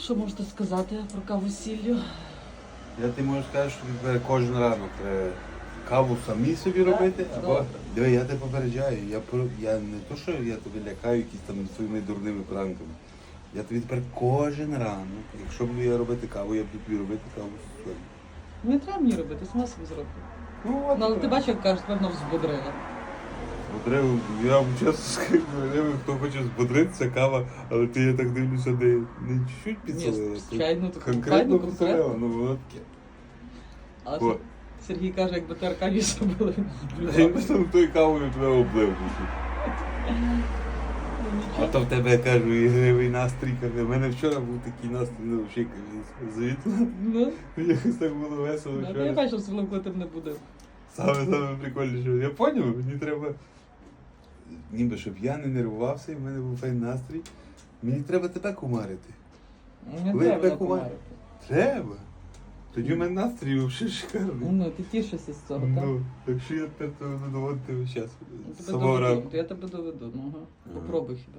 Що можете сказати про каву з сіллю? Я ти можу сказати, що тепер кожен ранок треба каву самі собі робити, Так, або добре. диви, я тебе попереджаю. Я я не то, що я тебе лякаю якісь там своїми дурними пранками. Я тобі тепер кожен ранок, якщо буду я робити каву, я буду тобі робити каву з солью. Не треба мені робити, сама собі зроблю. Ну, от Ну, але ти бачиш, як кажуть, певно, взбодрила. Збодрив, я вам чесно скажу, хто хоче збодритися, кава, але ти я так дивлюся, не, не чуть-чуть підсолила. Ні, звичайно, таку Конкретно підсолила, ну воно таке. Сергій каже, якби ти Аркадій зробили. Я просто тою кавою тебе облив. А то в тебе я кажу, ігривий настрій. каже. У мене вчора був такий настрій, ну взагалі звідти. Ну, Якось так було весело ну, я бачу, все одно, коли ти мене буде. Саме саме прикольніше. Я поняв, мені треба. Ніби щоб я не нервувався і в мене був файн настрій. Мені треба тебе кумарити. Не Ви треба тебе мене кума- кумарити. Треба. Тоді в мене настрій взагалі шикарний. Ну, ти тішишся з цього, так? Ну, якщо я тепер тебе буду доводити. Я тебе самого доведу, ранку. я тебе доведу, ну. Ага. Попробуй хіба.